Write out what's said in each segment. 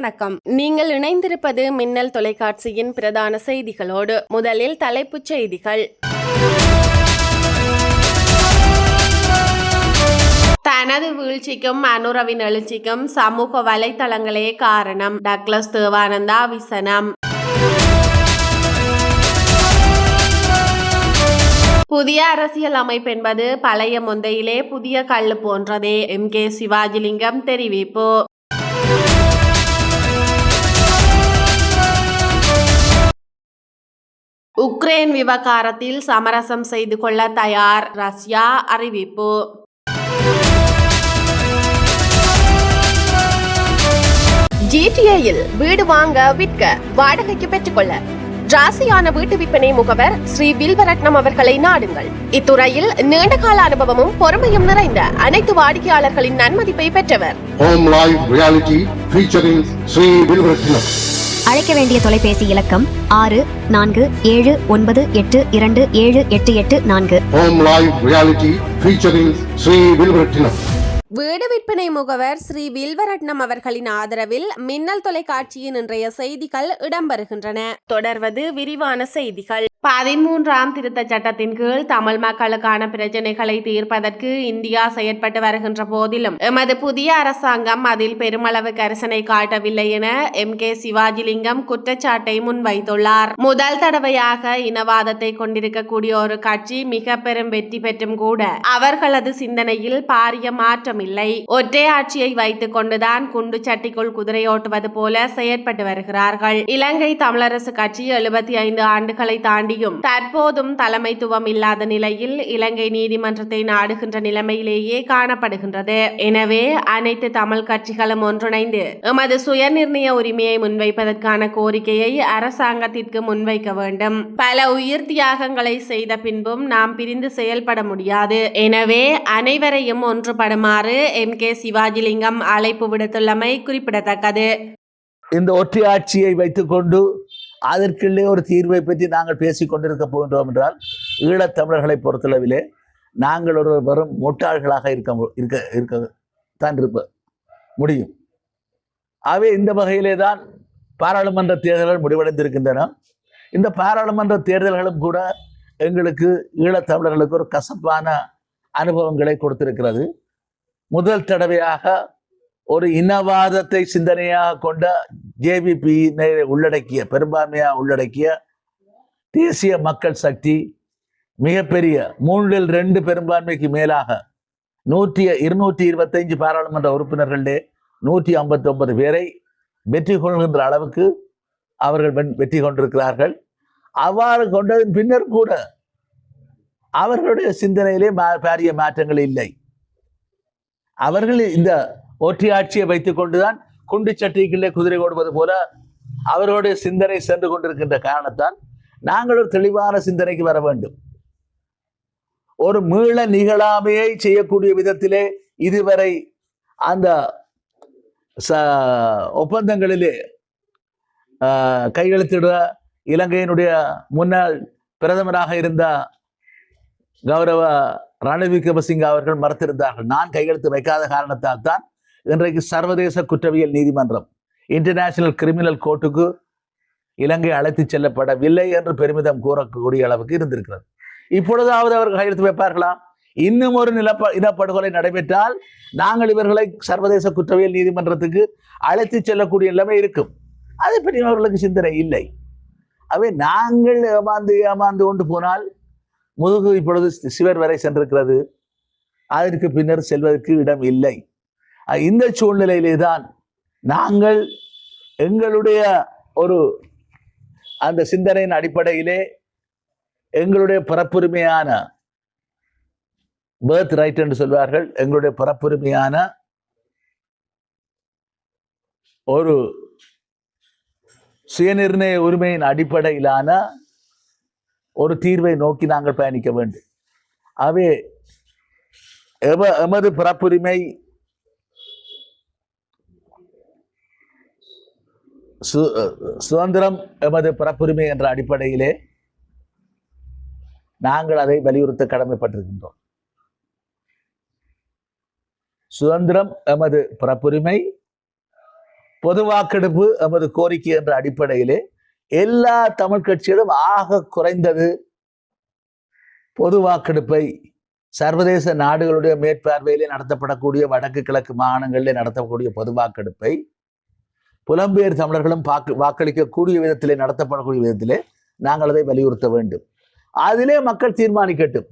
வணக்கம். நீங்கள் இணைந்திருப்பது மின்னல் தொலைக்காட்சியின் பிரதான செய்திகளோடு முதலில் தலைப்புச் செய்திகள். தனது வீழ்ச்சிக்கும் அனுரவின் எழுச்சிக்கும் சமூக வலைத்தளங்களே காரணம். டக்ளஸ் தேவானந்தா விசனம். புதிய அரசியல் அமைப்பு என்பது பழைய முந்தையிலே புதிய கல்லு போன்றதே. எம். கே. சிவாஜிலிங்கம் தெரிவிப்பு. உக்ரைன் விவகாரத்தில் சமரசம் செய்து கொள்ள தயார் ரஷ்யா அறிவிப்பு. ஜிடிஏயில் வீடு வாங்க விற்க வாடகைக்கு பெற்றுக்கொள்ள. ராசியான வீட்டு விற்பனை முகவர் ஸ்ரீ வில்வரட்னம் அவர்களை நாடுங்கள். இத்துறையில் நீண்டகால அனுபவமும் பொறுமையும் நிறைந்த அனைத்து வாடிக்கையாளர்களின் நன்மதிப்பை பெற்றவர். Home Live reality featuring Sri Vilvaratnam அழைக்க வேண்டிய தொலைபேசி இலக்கம் ஆறு நான்கு ஏழு ஒன்பது எட்டு இரண்டு ஏழு எட்டு எட்டு நான்கு. Home Live Reality featuring Sri Vilvaratnam. வீடு விற்பனை முகவர் ஸ்ரீ வில்வரட்னம் அவர்களின் ஆதரவில் மின்னல் தொலைக்காட்சியின் இன்றைய செய்திகள் இடம்பெறுகின்றன. தொடர்வது விரிவான செய்திகள். பதிமூன்றாம் திருத்தச் சட்டத்தின் கீழ் தமிழ் மக்களுக்கான பிரச்சனைகளை தீர்ப்பதற்கு இந்தியா செயற்பட்டு வருகின்ற போதிலும் எமது புதிய அரசாங்கம் அதில் பெருமளவு கரிசனை காட்டவில்லை என எம். கே. சிவாஜிலிங்கம் குற்றச்சாட்டை முன்வைத்துள்ளார். முதல் தடவையாக இனவாதத்தை கொண்டிருக்கக்கூடிய ஒரு கட்சி மிக பெரும் வெற்றி பெற்றும் கூட அவர்களது சிந்தனையில் பாரிய மாற்றமில்லை ஒற்றை ஆட்சியை வைத்துக் கொண்டுதான் குண்டு சட்டிக்குள் குதிரையோட்டுவது போல செயற்பட்டு வருகிறார்கள். இலங்கை தமிழரசு கட்சி எழுபத்தி ஐந்து ஆண்டுகளை தாண்டியும் தற்போதும் தலைமைத்துவம் இல்லாத நிலையில் இலங்கை நீதிமன்றத்தை நாடுகின்ற நிலைமையிலேயே காணப்படுகின்றது. எனவே அனைத்து தமிழ் கட்சிகளும் ஒன்றிணைந்து எமது சுயநிர்ணய உரிமையை முன்வைப்பதற்கான கோரிக்கையை அரசாங்கத்திற்கு முன்வைக்க வேண்டும். பல உயிர் தியாகங்களை செய்த பின்பும் நாம் பிரிந்து செயல்பட முடியாது. எனவே அனைவரையும் ஒன்றுபடுமாறு எம். கே. சிவாஜிலிங்கம் அழைப்பு விடுத்துள்ளமை குறிப்பிடத்தக்கது. இந்த ஒற்றியாட்சியை வைத்துக்கொண்டு அதற்குள்ளே ஒரு தீர்வை பற்றி நாங்கள் பேசிக் கொண்டிருக்க போகின்றோம் என்றால் ஈழத்தமிழர்களை பொறுத்தளவிலே நாங்கள் ஒரு வெறும் முட்டாள்களாக இருக்க மு- இருக்க இருக்க தான் இருப்ப முடியும். ஆகவே இந்த வகையிலே தான் பாராளுமன்ற தேர்தல்கள் முடிவடைந்திருக்கின்றன. இந்த பாராளுமன்ற தேர்தல்களும் கூட எங்களுக்கு ஈழத்தமிழர்களுக்கு ஒரு கசப்பான அனுபவங்களை கொடுத்திருக்கிறது. முதல் தடவையாக ஒரு இனவாதத்தை சிந்தனையாக கொண்ட ஜேவிபி உள்ளடக்கிய பெரும்பான்மையாக உள்ளடக்கிய தேசிய மக்கள் சக்தி மிகப்பெரிய மூன்றில் ரெண்டு பெரும்பான்மைக்கு மேலாக நூற்றி இருநூற்றி இருபத்தஞ்சு பாராளுமன்ற உறுப்பினர்களே நூற்றி ஐம்பத்தி ஒன்பது பேரை வெற்றி கொள்கின்ற அளவுக்கு அவர்கள் வெற்றி கொண்டிருக்கிறார்கள். அவ்வாறு கொண்டதன் பின்னர் கூட அவர்களுடைய சிந்தனையிலே பாரிய மாற்றங்கள் இல்லை. அவர்கள் இந்த ஒற்றையாட்சியை வைத்துக் கொண்டுதான் குண்டு சட்டிக்குள்ளே குதிரை ஓடுவது போல அவர்களுடைய சிந்தனை சென்று கொண்டிருக்கின்ற காரணத்தால் நாங்கள் ஒரு தெளிவான சிந்தனைக்கு வர வேண்டும். ஒரு மீள நிகழாமையை செய்யக்கூடிய விதத்திலே இதுவரை அந்த ச ஒப்பந்தங்களிலே ஆஹ், கையெழுத்திட இலங்கையினுடைய முன்னாள் பிரதமராக இருந்த கௌரவ ரணில் விக்ரமசிங்க அவர்கள் மறுத்திருந்தார்கள். நான் கையெழுத்து வைக்காத காரணத்தால் தான் இன்றைக்கு சர்வதேச குற்றவியல் நீதிமன்றம் இன்டர்நேஷனல் கிரிமினல் கோர்ட்டுக்கு இலங்கை அழைத்துச் செல்லப்படவில்லை என்று பெருமிதம் கூறக்கூடிய அளவுக்கு இருந்திருக்கிறது. இப்பொழுதாவது அவர்கள் கையெழுத்து வைப்பார்களா? இன்னும் ஒரு நிலப்ப இனப்படுகொலை நடைபெற்றால் நாங்கள் இவர்களை சர்வதேச குற்றவியல் நீதிமன்றத்துக்கு அழைத்துச் செல்லக்கூடிய நிலைமை இருக்கும். அதை பற்றி அவர்களுக்கு சிந்தனை இல்லை. அவை நாங்கள் ஏமாந்து ஏமாந்து கொண்டு போனால் முதுகு இப்பொழுது சிவர் வரை சென்றிருக்கிறது. அதற்கு பின்னர் செல்வதற்கு இடம் இல்லை. இந்த சூழ்நிலையிலே தான் நாங்கள் எங்களுடைய ஒரு அந்த சிந்தனையின் அடிப்படையிலே எங்களுடைய பிறப்புரிமையான பேர்த் ரைட் என்று சொல்வார்கள். எங்களுடைய பிறப்புரிமையான ஒரு சுயநிர்ணய உரிமையின் அடிப்படையிலான ஒரு தீர்வை நோக்கி நாங்கள் பயணிக்க வேண்டும். அவை எம எமது பிறப்புரிமை சு சுதந்திரம் எமது பிறப்புரிமை என்ற அடிப்படையிலே நாங்கள் அதை வலியுறுத்த கடமைப்பட்டிருக்கின்றோம். சுதந்திரம் எமது பிறப்புரிமை பொது வாக்கெடுப்பு எமது கோரிக்கை என்ற அடிப்படையிலே எல்லா தமிழ் கட்சிகளும் ஆக குறைந்தது பொது வாக்கெடுப்பை சர்வதேச நாடுகளுடைய மேற்பார்வையிலே நடத்தப்படக்கூடிய வடக்கு கிழக்கு மாகாணங்களிலே நடத்தக்கூடிய பொது வாக்கெடுப்பை புலம்பெயர் தமிழர்களும் வாக்கு வாக்களிக்கக்கூடிய விதத்திலே நடத்தப்படக்கூடிய விதத்திலே நாங்கள் அதை வலியுறுத்த வேண்டும். அதிலே மக்கள் தீர்மானிக்கட்டும்.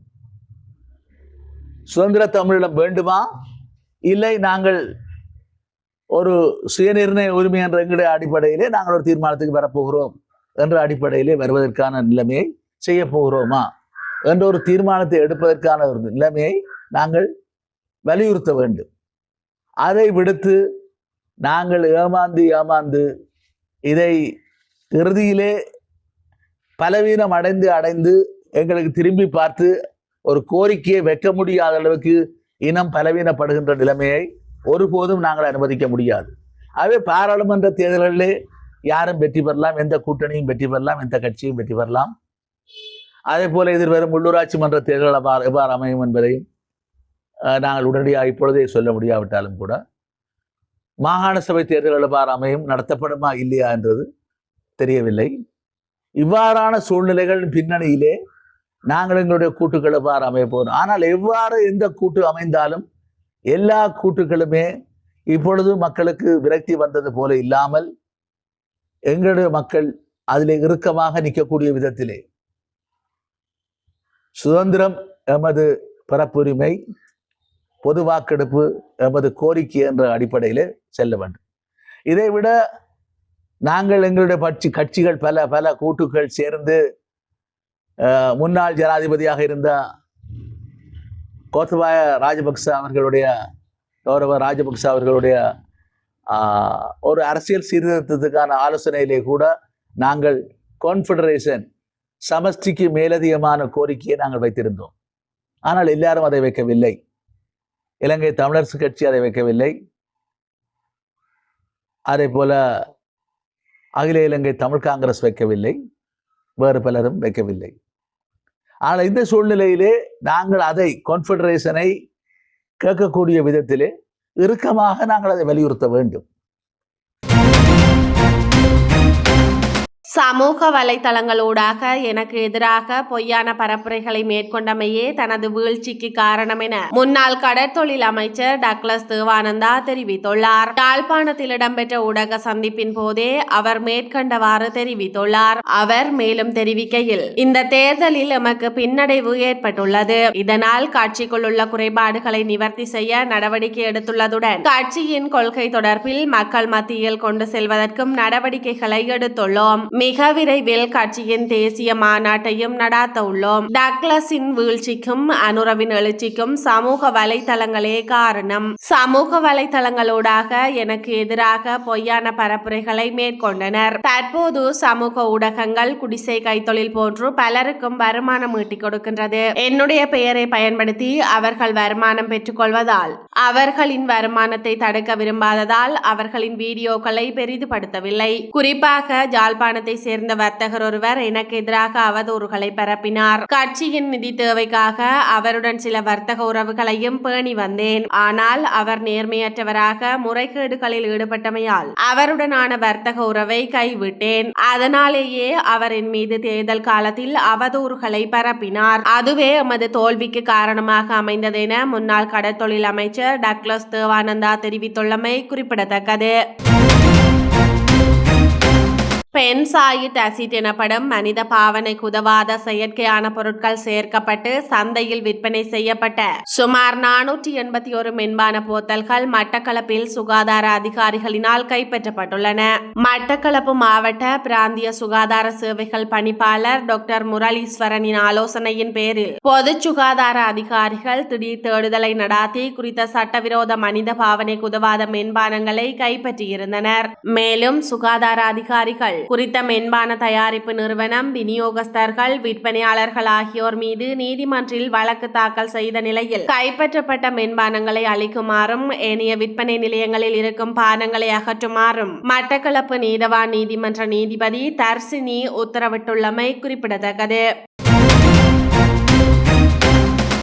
சுதந்திர தமிழிடம் வேண்டுமா? இல்லை நாங்கள் ஒரு சுயநிர்ணய உரிமை என்ற எங்களுடைய அடிப்படையிலே நாங்கள் ஒரு தீர்மானத்துக்கு வரப்போகிறோம் என்ற அடிப்படையிலே வருவதற்கான நிலைமையை செய்ய போகிறோமா? என்ற ஒரு தீர்மானத்தை எடுப்பதற்கான ஒரு நிலைமையை நாங்கள் வலியுறுத்த வேண்டும். அதை விடுத்து நாங்கள் ஏமாந்து ஏமாந்து இதை இறுதியிலே பலவீனம் அடைந்து அடைந்து எங்களுக்கு திரும்பி பார்த்து ஒரு கோரிக்கையை வைக்க முடியாத அளவுக்கு இனம் பலவீனப்படுகின்ற நிலைமையை ஒருபோதும் நாங்கள் அனுமதிக்க முடியாது. ஆகவே பாராளுமன்ற தேர்தல்களிலே யாரும் வெற்றி பெறலாம் எந்த கூட்டணியும் வெற்றி பெறலாம் எந்த கட்சியும் வெற்றி பெறலாம். அதே போல எதிர்வரும் உள்ளூராட்சி மன்ற தேர்தல் எவ்வாறு அமையும் என்பதையும் நாங்கள் உடனடியாக இப்பொழுதே சொல்ல முடியாவிட்டாலும் கூட மாகாண சபை தேர்தல்கள் எவ்வாறு அமையும் நடத்தப்படுமா இல்லையா என்றது தெரியவில்லை. இவ்வாறான சூழ்நிலைகள் பின்னணியிலே நாங்கள் எங்களுடைய கூட்டுகள் எவ்வாறு அமைய போகிறோம்? ஆனால் எவ்வாறு எந்த கூட்டு அமைந்தாலும் எல்லா கூட்டுகளுமே இப்பொழுது மக்களுக்கு விரக்தி வந்தது போல இல்லாமல் எங்களுடைய மக்கள் அதிலே இறுக்கமாக நிற்கக்கூடிய விதத்திலே சுதந்திரம் எமது பிறப்புரிமை. பொது வாக்கெடுப்பு எமது கோரிக்கை என்ற அடிப்படையிலே செல்ல வேண்டும். இதைவிட நாங்கள் எங்களுடைய கட்சி கட்சிகள் பல பல கூட்டுகள் சேர்ந்து முன்னாள் ஜனாதிபதியாக இருந்த கோத்தபாய ராஜபக்ச அவர்களுடைய கௌரவ ராஜபக்ச அவர்களுடைய ஒரு அரசியல் சீர்திருத்தத்துக்கான ஆலோசனையிலே கூட நாங்கள் கான்ஃபெடரேஷன் சமஷ்டிக்கு மேலதிகமான கோரிக்கையை நாங்கள் வைத்திருந்தோம். ஆனால் எல்லாரும் அதை வைக்கவில்லை. இலங்கை தமிழரசு கட்சி அதை வைக்கவில்லை. அதே போல அகில இலங்கை தமிழ் காங்கிரஸ் வைக்கவில்லை. வேறு பலரும் வைக்கவில்லை. ஆனால் இந்த சூழ்நிலையிலே நாங்கள் அதை கான்ஃபெடரேஷனை கேட்கக்கூடிய விதத்திலே இறுக்கமாக நாங்கள் அதை வலியுறுத்த வேண்டும். சமூக வலைதளங்களூடாக எனக்கு எதிராக பொய்யான பரப்புரைகளை மேற்கொண்டமையே தனது வீழ்ச்சிக்கு காரணம் என முன்னாள் கடற்தொழில் அமைச்சர் டக்ளஸ் தேவானந்தா தெரிவித்துள்ளார். யாழ்ப்பாணத்தில் இடம்பெற்ற ஊடக சந்திப்பின் போதே அவர் மேற்கண்டவாறு தெரிவித்துள்ளார். அவர் மேலும் தெரிவிக்கையில் இந்த தேர்தலில் எமக்கு பின்னடைவு ஏற்பட்டுள்ளது. இதனால் கட்சிக்குள் உள்ள குறைபாடுகளை நிவர்த்தி செய்ய நடவடிக்கை எடுத்துள்ளதுடன் கட்சியின் கொள்கை தொடர்பில் மக்கள் மத்தியில் கொண்டு செல்வதற்கும் நடவடிக்கைகளை எடுத்துள்ளோம். மிக விரைவில் கட்சியின் தேசிய மாநாட்டையும் நடாத்த உள்ளோம் டக்ளஸின் வீழ்ச்சிக்கும் அனுரவின் எழுச்சிக்கும் சமூக வலைதளங்களே காரணம். சமூக வலைதளங்களூடாக எனக்கு எதிராக பொய்யான பரப்புரைகளை மேற்கொண்டனர். தற்போது சமூக ஊடகங்கள் குடிசை கைத்தொழில் போன்று பலருக்கும் வருமானம் ஈட்டிக் கொடுக்கின்றது. என்னுடைய பெயரை பயன்படுத்தி அவர்கள் வருமானம் பெற்றுக்கொள்வதால் அவர்களின் வருமானத்தை தடுக்க விரும்பாததால் அவர்களின் வீடியோக்களை பெரிதுபடுத்தவில்லை. குறிப்பாக ஜாழ்ப்பாணத்தை சேர்ந்த வர்த்தகர் ஒருவர் எனக்கு எதிராக அவதூறுகளை பரப்பினார். கட்சியின் நிதி தேவைக்காக அவருடன் சில வர்த்தக உறவுகளையும் பேணி வந்தேன். ஆனால் அவர் நேர்மையற்றவராக முறைகேடுகளில் ஈடுபட்டமையால் அவருடனான வர்த்தக உறவை கைவிட்டேன். அதனாலேயே அவரின் மீது தேர்தல் காலத்தில் அவதூறுகளை பரப்பினார். அதுவே எமது தோல்விக்கு காரணமாக அமைந்தது என முன்னாள் கடற்தொழில் அமைச்சர் டக்ளஸ் தேவானந்தா தெரிவித்துள்ளமை குறிப்பிடத்தக்கது. பென்சாயிட் அசிட் எனப்படும் மனித பாவனைக்கு உதவாத செயற்கையான பொருட்கள் சேர்க்கப்பட்டு சந்தையில் விற்பனை செய்யப்பட்ட சுமார் நானூற்றி எண்பத்தி ஒரு மென்பான போத்தல்கள் மட்டக்களப்பில் சுகாதார அதிகாரிகளினால் கைப்பற்றப்பட்டுள்ளன. மட்டக்களப்பு மாவட்ட பிராந்திய சுகாதார சேவைகள் பணிப்பாளர் டாக்டர் முரளீஸ்வரனின் ஆலோசனையின் பேரில் பொது சுகாதார அதிகாரிகள் திடீர் தேடுதலை நடாத்தி குறித்த சட்டவிரோத மனித பாவனைக்கு உதவாத மென்பானங்களை கைப்பற்றியிருந்தனர். மேலும் சுகாதார அதிகாரிகள் குறித்த மென்பான தயாரிப்பு நிறுவனம் விநியோகஸ்தர்கள் விற்பனையாளர்கள் ஆகியோர் மீது நீதிமன்றில் வழக்கு தாக்கல் செய்த நிலையில் கைப்பற்றப்பட்ட மென்பானங்களை அளிக்குமாறும் ஏனைய விற்பனை நிலையங்களில் இருக்கும் பானங்களை அகற்றுமாறும் மட்டக்களப்பு நீதவான் நீதிமன்ற நீதிபதி தர்சினி உத்தரவிட்டுள்ளமை குறிப்பிடத்தக்கது.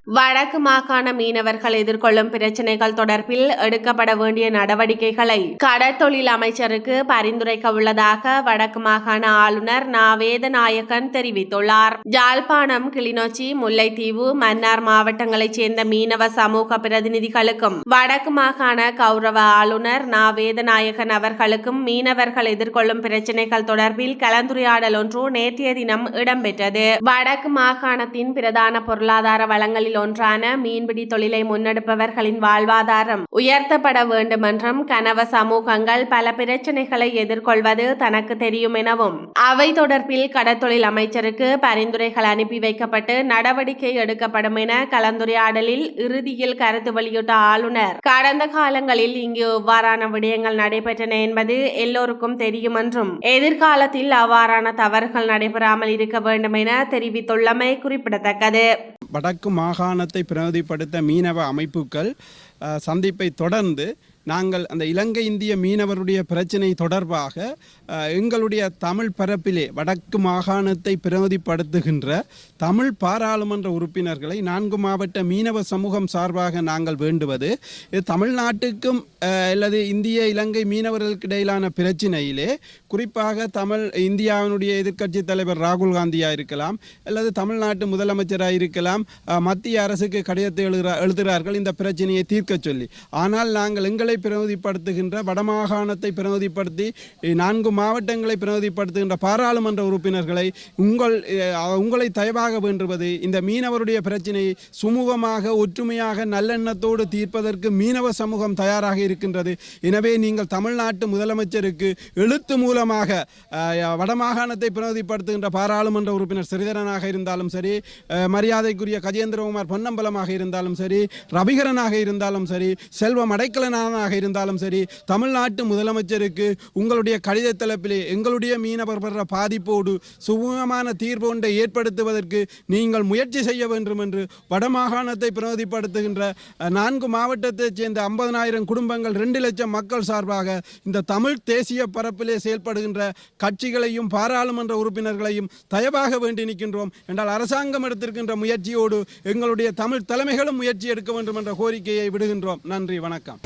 வடக்கு மாகாண மீனவர்கள் எதிர்கொள்ளும் பிரச்சினைகள் தொடர்பில் எடுக்கப்பட வேண்டிய நடவடிக்கைகளை கடற்தொழில் அமைச்சருக்கு பரிந்துரைக்க உள்ளதாக வடக்கு மாகாண ஆளுநர் நாவேத வேதநாயகன் தெரிவித்துள்ளார். ஜாழ்ப்பாணம் கிளிநொச்சி முல்லைத்தீவு மன்னார் மாவட்டங்களைச் சேர்ந்த மீனவ சமூக பிரதிநிதிகளுக்கும் வடக்கு மாகாண கௌரவ ஆளுநர் நாவேத வேதநாயகன் அவர்களுக்கும் மீனவர்கள் எதிர்கொள்ளும் பிரச்சினைகள் தொடர்பில் கலந்துரையாடல் ஒன்று நேற்றைய தினம் இடம்பெற்றது. வடக்கு மாகாணத்தின் பிரதான பொருளாதார வளங்களில் ஒன்றான மீன்பிடி தொழிலை முன்னெடுப்பவர்களின் வாழ்வாதாரம் உயர்த்தப்பட வேண்டுமென்றும் கனவ சமூகங்கள் பல பிரச்சனைகளை எதிர்கொள்வது தனக்கு தெரியும் எனவும் அவை தொடர்பில் கடற்தொழில் அமைச்சருக்கு பரிந்துரைகள் அனுப்பி வைக்கப்பட்டு நடவடிக்கை எடுக்கப்படும் என கலந்துரையாடலில் இறுதியில் கருத்து வெளியிட்ட ஆளுநர். கடந்த காலங்களில் இங்கு இவ்வாறான விடயங்கள் நடைபெற்றன என்பது எல்லோருக்கும் தெரியும் என்றும் எதிர்காலத்தில் அவ்வாறான தவறுகள் நடைபெறாமல் இருக்க வேண்டும் என தெரிவித்துள்ளமை குறிப்பிடத்தக்கது. வடக்கு மாகாணத்தை பிரதிபடுத்த மீனவ அமைப்புகள் சந்திப்பை தொடர்ந்து நாங்கள் அந்த இலங்கை இந்திய மீனவருடைய பிரச்சினை தொடர்பாக எங்களுடைய தமிழ் பரப்பிலே வடக்கு மாகாணத்தை பிரதிப்படுத்துகின்ற தமிழ் பாராளுமன்ற உறுப்பினர்களை நான்கு மாவட்ட மீனவ சமூகம் சார்பாக நாங்கள் வேண்டுவது. இது தமிழ்நாட்டுக்கும் அல்லது இந்திய இலங்கை மீனவர்களுக்கு இடையிலான பிரச்சினையிலே குறிப்பாக தமிழ் இந்தியாவினுடைய எதிர்க்கட்சி தலைவர் ராகுல் காந்தியாக இருக்கலாம் அல்லது தமிழ்நாட்டு முதலமைச்சராக இருக்கலாம் மத்திய அரசுக்கு கடிதத்தை எழுதுறா எழுதுகிறார்கள் இந்த பிரச்சனையை தீர்க்க சொல்லி. ஆனால் நாங்கள் எங்களை பிரதிப்படுத்துகின்ற வடமாகாணத்தை பிரதிப்படுத்தி நான்கு மாவட்டங்களை பிரதிப்படுத்துகின்ற பாராளுமன்ற உறுப்பினர்களை உங்கள் உங்களை தயவாக வேண்டுவது இந்த மீனவருடைய பிரச்சினை சுமூகமாக ஒற்றுமையாக நல்லெண்ணத்தோடு தீர்ப்பதற்கு மீனவ சமூகம் தயாராக இருக்கின்றது. எனவே நீங்கள் தமிழ்நாட்டு முதலமைச்சருக்கு எழுத்து மூலமாக வடமாகாணத்தை பிரதிப்படுத்துகின்ற பாராளுமன்ற உறுப்பினர் சிறிதரனாக இருந்தாலும் சரி மரியாதைக்குரிய கஜேந்திரகுமார் பொன்னம்பலமாக இருந்தாலும் சரி ரவிகரனாக இருந்தாலும் சரி செல்வம் அடைக்கலனாக இருந்தாலும் சரி தமிழ்நாட்டு முதலமைச்சருக்கு உங்களுடைய கடிதத்தை தலைப்பிலே எங்களுடைய மீனவர் பாதிப்போடு சுமூகமான தீர்வு ஒன்றை ஏற்படுத்துவதற்கு நீங்கள் முயற்சி செய்ய வேண்டும் என்று வடமாகாணத்தை பிரதிப்படுத்துகின்ற நான்கு மாவட்டத்தைச் சேர்ந்த ஐம்பதனாயிரம் குடும்பங்கள் ரெண்டு லட்சம் மக்கள் சார்பாக இந்த தமிழ் தேசிய பரப்பிலே செயல்படுகின்ற கட்சிகளையும் பாராளுமன்ற உறுப்பினர்களையும் தயவாக வேண்டி நிற்கின்றோம். என்றால் அரசாங்கம் எடுத்திருக்கின்ற முயற்சியோடு எங்களுடைய தமிழ் தலைமைகளும் முயற்சி எடுக்க வேண்டும் என்ற கோரிக்கையை விடுகின்றோம். நன்றி வணக்கம்.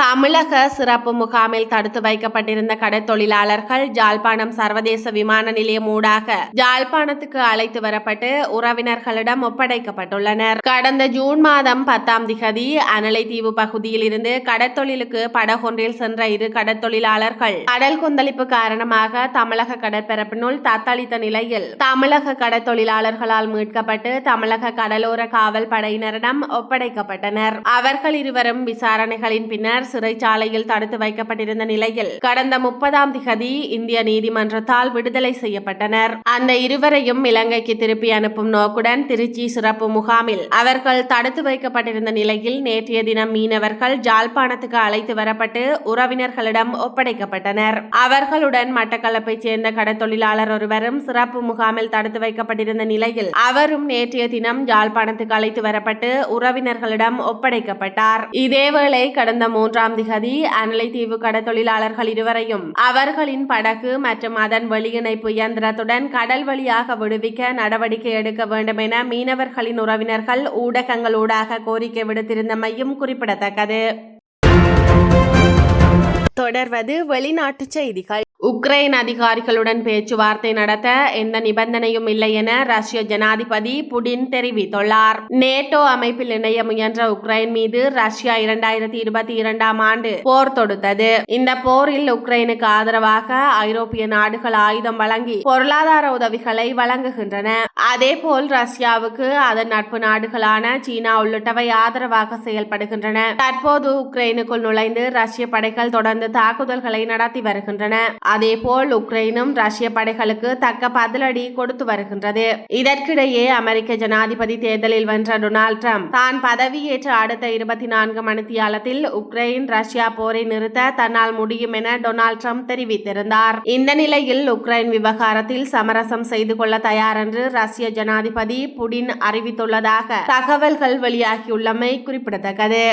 தமிழக சிறப்பு முகாமில் தடுத்து வைக்கப்பட்டிருந்த கடற்தொழிலாளர்கள் ஜாழ்ப்பாணம் சர்வதேச விமான நிலையம் ஊடாக ஜாழ்ப்பாணத்துக்கு அழைத்து வரப்பட்டு உறவினர்களிடம் ஒப்படைக்கப்பட்டுள்ளனர். கடந்த ஜூன் மாதம் பத்தாம் திகதி அனலை தீவு பகுதியில் இருந்து கடற்தொழிலுக்கு படகொன்றில் சென்ற இரு கடற்தொழிலாளர்கள் கடல் கொந்தளிப்பு காரணமாக தமிழக கடற்பரப்பினுள் தத்தளித்த நிலையில் தமிழக கடற்தொழிலாளர்களால் மீட்கப்பட்டு தமிழக கடலோர காவல் படையினரிடம் ஒப்படைக்கப்பட்டனர். அவர்கள் இருவரும் விசாரணைகளின் பின்னர் சிறைச்சாலையில் தடுத்து வைக்கப்பட்டிருந்த நிலையில் கடந்த முப்பதாம் திகதி இந்திய நீதிமன்றத்தால் விடுதலை செய்யப்பட்டனர். அந்த இருவரையும் இலங்கைக்கு திருப்பி அனுப்பும் நோக்குடன் திருச்சி சிறப்பு முகாமில் அவர்கள் தடுத்து வைக்கப்பட்டிருந்த நிலையில் நேற்றைய தினம் மீனவர்கள் ஜாழ்ப்பாணத்துக்கு அழைத்து வரப்பட்டு உறவினர்களிடம் ஒப்படைக்கப்பட்டனர். அவர்களுடன் மட்டக்களப்பைச் சேர்ந்த கடத்தொழிலாளர் ஒருவரும் சிறப்பு முகாமில் தடுத்து வைக்கப்பட்டிருந்த நிலையில் அவரும் நேற்றைய தினம் ஜாழ்ப்பாணத்துக்கு அழைத்து வரப்பட்டு உறவினர்களிடம் ஒப்படைக்கப்பட்டார். இதேவேளை கடந்த மூன்றாம் திகதி அனலைத்தீவு கடற்தொழிலாளர்கள் இருவரையும் அவர்களின் படகு மற்றும் அதன் வெளியிணைப்பு இயந்திரத்துடன் கடல் வழியாக விடுவிக்க நடவடிக்கை எடுக்க வேண்டும் என மீனவர்களின் உறவினர்கள் ஊடகங்களூடாக கோரிக்கை விடுத்திருந்தமையும் குறிப்பிடத்தக்கது. தொடர்வது வெளிநாட்டு செய்திகள். உக்ரைன் அதிகாரிகளுடன் பேச்சுவார்த்தை நடத்த எந்த நிபந்தனையும் இல்லை என ரஷ்ய ஜனாதிபதி புடின் தெரிவித்துள்ளார். நேட்டோ அமைப்பில் இணைய முயன்ற உக்ரைன் மீது ரஷ்யா இரண்டாயிரத்தி இருபத்தி இரண்டாம் ஆண்டு போர் தொடுத்தது. இந்த போரில் உக்ரைனுக்கு ஆதரவாக ஐரோப்பிய நாடுகள் ஆயுதம் வழங்கி பொருளாதார உதவிகளை வழங்குகின்றன. அதேபோல் ரஷ்யாவுக்கு அதன் நட்பு நாடுகளான சீனா உள்ளிட்டவை ஆதரவாக செயல்படுகின்றன. தற்போது உக்ரைனுக்குள் நுழைந்து ரஷ்ய படைகள் தொடர்ந்து தாக்குதல்களை நடத்தி வருகின்றன. அதேபோல் உக்ரைனும் ரஷ்ய படைகளுக்கு தக்க பதிலடி கொடுத்து வருகின்றது. இதற்கிடையே அமெரிக்க ஜனாதிபதி தேர்தலில் வென்ற டொனால்ட் ட்ரம்ப் தான் பதவியேற்ற அடுத்த இருபத்தி நான்கு மணித்தியாலத்தில் உக்ரைன் ரஷ்யா போரை நிறுத்த தன்னால் முடியும் என டொனால்ட் ட்ரம்ப் தெரிவித்திருந்தார். இந்த நிலையில் உக்ரைன் விவகாரத்தில் சமரசம் செய்து கொள்ள தயார் என்று ரஷ்ய ஜனாதிபதி புடின் அறிவித்துள்ளதாக தகவல்கள் வெளியாகியுள்ளமை குறிப்பிடத்தக்கது.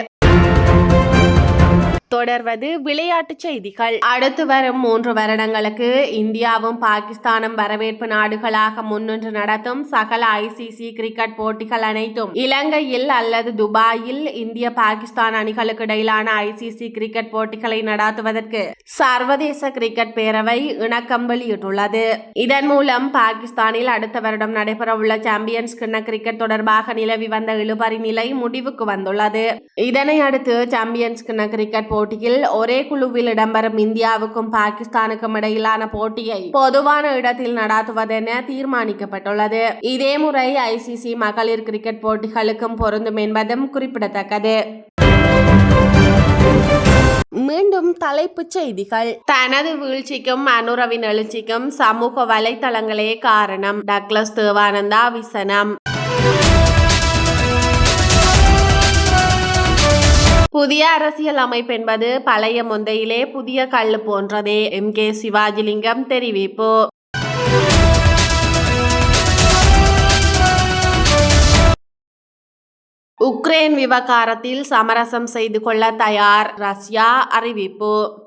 தொடர்வது விளையாட்டுச் செய்திகள். அடுத்து வரும் மூன்று வருடங்களுக்கு இந்தியாவும் பாகிஸ்தானும் வரவேற்பு நாடுகளாக முன்னின்று நடத்தும் சகல ஐசிசி கிரிக்கெட் போட்டிகள் அனைத்தும் இலங்கையில் அல்லது துபாயில் இந்திய பாகிஸ்தான் அணிகளுக்கு இடையிலான ஐசிசி கிரிக்கெட் போட்டிகளை நடாத்துவதற்கு சர்வதேச கிரிக்கெட் பேரவை இணக்கம் வெளியிட்டுள்ளது. இதன் மூலம் பாகிஸ்தானில் அடுத்த வருடம் நடைபெறவுள்ள சாம்பியன்ஸ் கிண்ண கிரிக்கெட் தொடர்பாக நிலவி வந்த இழுபறி நிலை முடிவுக்கு வந்துள்ளது. இதனை அடுத்து சாம்பியன்ஸ் கிண்ண கிரிக்கெட் போட்டியில் ஒரே குழுவில் இடம்பெறும் இந்தியாவுக்கும் பாகிஸ்தானுக்கும் இடையிலான போட்டியை பொதுவான இடத்தில் நடாத்துவதென தீர்மானிக்கப்பட்டுள்ளது. இதே முறை ஐசிசி மகளிர் கிரிக்கெட் போட்டிகளுக்கும் பொருந்தும் என்பதும் குறிப்பிடத்தக்கது. மீண்டும் தலைப்புச் செய்திகள். தனது வீழ்ச்சிக்கும் அனுரவின் எழுச்சிக்கும் சமூக வலைத்தளங்களே காரணம். டக்ளஸ் தேவானந்தா விசனம். புதிய அரசியல் அமைப்பு என்பது பழைய முந்தையிலே புதிய கல் போன்றதே. எம். கே. சிவாஜிலிங்கம் தெரிவிப்பு. உக்ரைன் விவகாரத்தில் சமரசம் செய்து கொள்ள தயார் ரஷ்யா அறிவிப்பு.